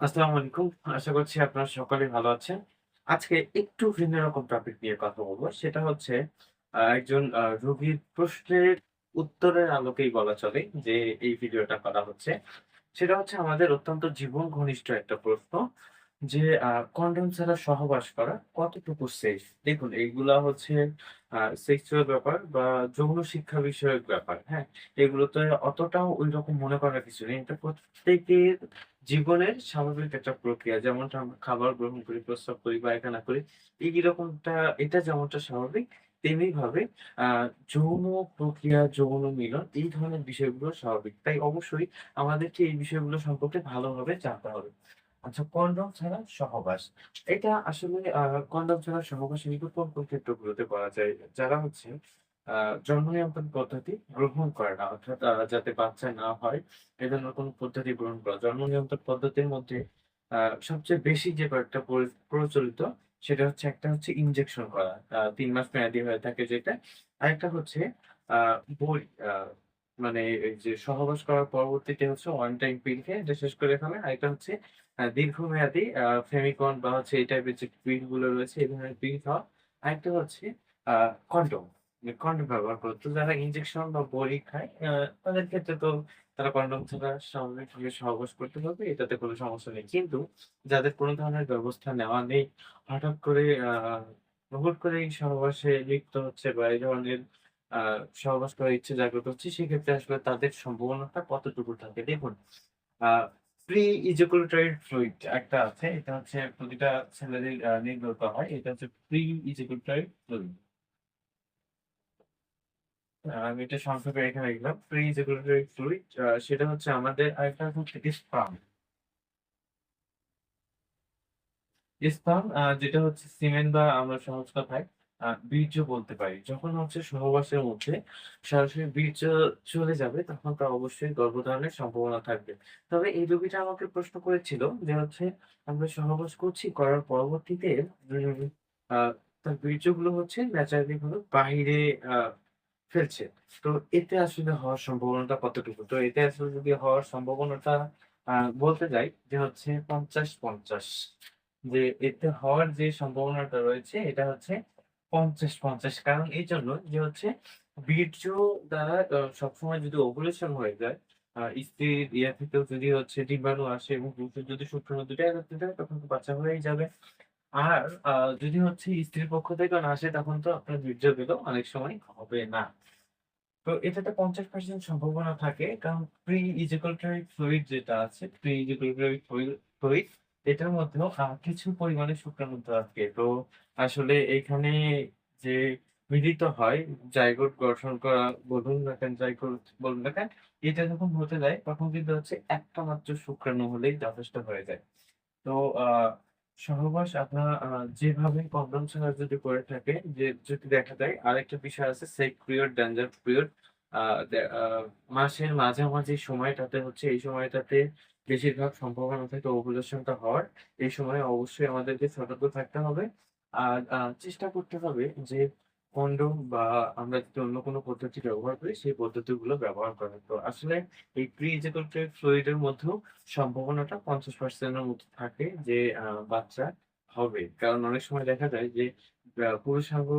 আসসালামু আলাইকুম। আশা করছি আপনারা সকলেই ভালো আছেন। আজকে একটু ভিন্ন রকম টপিক নিয়ে কথা বলব সেটা হচ্ছে একজন রোগীর প্রশ্নের উত্তরের আলোকেই বলা চলে যে এই ভিডিওটা করা হচ্ছে। সেটা হচ্ছে আমাদের অত্যন্ত জীবন ঘনিষ্ঠ একটা প্রশ্ন যে কন্ডোম ছাড়া সহবাস করা কতটুকু সেফ? দেখুন এইগুলা হচ্ছে সেক্সুয়াল ব্যাপার বা যৌন শিক্ষা বিষয়ক ব্যাপার, হ্যাঁ? এগুলোতে অতটাও ওই রকম মনে করার কিছু নেই। এটা প্রত্যেকের জীবনের স্বাভাবিক একটা প্রক্রিয়া। যেমনটা আমরা খাবার গ্রহণ করি, প্রস্রাব করি, পায়খানা করি। এই রকমটা এটা যেমনটা স্বাভাবিক তেমনিভাবে আহ যৌন প্রক্রিয়া, যৌন মিলন এই ধরনের বিষয়গুলো স্বাভাবিক। তাই অবশ্যই আমাদেরকে এই বিষয়গুলো সম্পর্কে ভালোভাবে জানতে হবে। আচ্ছা কন্ডম ছাড়া সহবাস। এটা আসলে কন্ডম ছাড়া সহবাস কিন্তু কোন, কোন ক্ষেত্রগুলোতে করা যায়? যারা হচ্ছে জন্ম নিয়ন্ত্রণ পদ্ধতি গ্রহণ করে না। অর্থাৎ যাতে বাচ্চা না হয় এ ধরনের কোন পদ্ধতি গ্রহণ করা। জন্ম নিয়ন্ত্রণ পদ্ধতির মধ্যে সবচেয়ে বেশি যে কয়েকটা প্রচলিত, সেটা হচ্ছে একটা হচ্ছে ইনজেকশন করা। ৩ মাস মেয়াদি হয়ে থাকে যেটা। আরেকটা হচ্ছে। আ মানে যে সহবাস করার পরবর্তীতে হচ্ছে ওয়ান টাইম পিল খেয়ে এটা শেষ করে ফেলা। আরেকটা হচ্ছে দীর্ঘমেয়াদী ফেমিকন বা হচ্ছে এই টাইপের যে পিলগুলো রয়েছে, এই ধরনের পিল খাওয়া। আরেকটা হচ্ছে আ কন্ডম। কন্ডম ব্যবহার করা। তো যারা ইনজেকশন বা বড়ি খায় তাদের ক্ষেত্রে তো তারা কন্ডম ছাড়া স্বাভাবিকভাবে সহবাস করতে পারবে। এটাতে কোনো সমস্যা নেই। কিন্তু যাদের কোন ধরনের ব্যবস্থা নেওয়া নেই, হঠাৎ করে হুট করেই সহবাসে লিপ্ত হচ্ছে বা এই ধরনের সহবাস করার ইচ্ছে জাগ্রত হচ্ছে, সেক্ষেত্রে আসলে তাদের সম্ভাবনাটা কতটুকু থাকে? দেখুন, প্রি ইজাকুলেটরি ফ্লুইড একটা আছে। এটা হচ্ছে প্রতিটা আ নির্গত হয়। এটা হচ্ছে প্রি ইজাকুলেটরি ফ্লুইড। আমি এটা সংক্ষেপে এখানে লিখলাম। প্রি ইজাকুলেটরি ফ্লুইড সেটা হচ্ছে আমাদের আরেকটা হচ্ছে। স্পার্ম আ যেটা হচ্ছে সিমেন বা আমরা সহজ কথায় বীর্য বলতে পারি। যখন হচ্ছে সহবাসের মধ্যে সরাসরি বীর্য চলে যাবে তখন তো অবশ্যই গর্ভধারণের সম্ভাবনা থাকবে। তবে এই রোগীটা আমাকে প্রশ্ন করেছিল যে হচ্ছে আমরা সহবাস করছি, করার পরবর্তীতে তার বীর্যগুলো হচ্ছে ন্যাচারালি ভাবে বাহিরে আ ফেলছে। তো এতে আসলে হওয়ার সম্ভাবনাটা কতটুকু? তো এতে আসলে যদি হওয়ার সম্ভাবনাটা বলতে যাই যে হচ্ছে ৫০-৫০ যে এতে হওয়ার যে সম্ভাবনাটা রয়েছে এটা হচ্ছে ৫০-৫০ কারণ এইজন্য যে হচ্ছে বীর্য দ্বারা সবসময় যদি ওভুলেশন হয়ে যায়, স্ত্রীর ইয়া থেকেও যদি হচ্ছে ডিম্বাণু আসে এবং যদি ২ টাই একত্রিত হয় তখন তো বাচ্চা হয়েই যাবে। আর আ যদি হচ্ছে স্ত্রীর পক্ষ থেকে না আসে তখন তো আপনার বীর্য পেলেও অনেক সময় হবে না। তো এটাতে ৫০% সম্ভাবনা থাকে। কারণ প্রি ইজাকুলেটরি ফ্লুইড যেটা আছে, প্রি ইজাকুলেটরি ফ্লুইড এটার মধ্যেও কিছু পরিমাণে শুক্রাণু থাকে। তো আসলে এখানে যে মিলিত হয় জাইগোট গঠন করা বলুন না কেন, জাইগোট বলুন না কেন, এটা যখন হতে যায় তখন কিন্তু হচ্ছে একটা মাত্র শুক্রাণু হলেই যথেষ্ট হয়ে যায়। তো আ সহবাস আপনার যেভাবে কন্ডম ছাড়া যদি করে থাকে যে যদি দেখা যায় আরেকটা বিষয় আছে সেক পিরিয়ড, ডেঞ্জার পিরিয়ড মাসের মাঝামাঝি সময়টাতে হচ্ছে এই সময়টাতে বেশিরভাগ সম্ভাবনা থাকে ওভুলেশনটা হওয়ার। এই সময় অবশ্যই আমাদেরকে সতর্ক থাকতে হবে। আর চেষ্টা করতে হবে যে কন্ডম বা আমরা যদি অন্য কোনো পদ্ধতি ব্যবহার করি সেই পদ্ধতিগুলো ব্যবহার করার। তো আসলে এই প্রি ইজাকুলেটরি ফ্লুইড এর মধ্যেও সম্ভাবনাটা ৫০% এর মতো থাকে যে বাচ্চা হবে। কারণ অনেক সময় দেখা যায় যে পুরুষাঙ্গ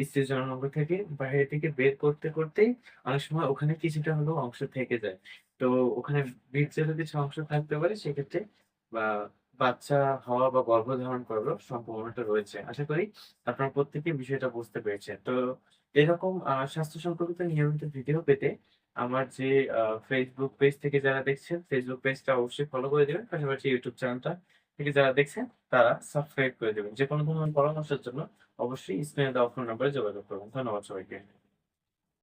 স্ত্রীর জননাঙ্গ থেকে বাইরে থেকে বের করতে, করতেই অনেক সময় ওখানে কিছুটা হলেও অংশ থেকে যায়। তো ওখানে বীর্যেরও কিছু অংশ থাকতে পারে সেক্ষেত্রে বা বাচ্চা হওয়া বা গর্ভধারণ করারও সম্ভাবনাটা রয়েছে। আশা করি আপনারা প্রত্যেকেই বিষয়টা বুঝতে পেরেছেন। তো এরকম স্বাস্থ্য সম্পর্কিত নিয়মিত ভিডিও পেতে আমার যে Facebook পেজ থেকে যারা দেখছেন, Facebook পেজটা অবশ্যই ফলো করে দেবেন পাশাপাশি YouTube চ্যানেলটা থেকে যারা দেখছেন তারা সাবস্ক্রাইব করে দিবেন। যেকোনো ধরনের পরামর্শের জন্য অবশ্যই স্ক্রিনে দেওয়া ফোন নাম্বারে যোগাযোগ করবেন। ধন্যবাদ সবাইকে।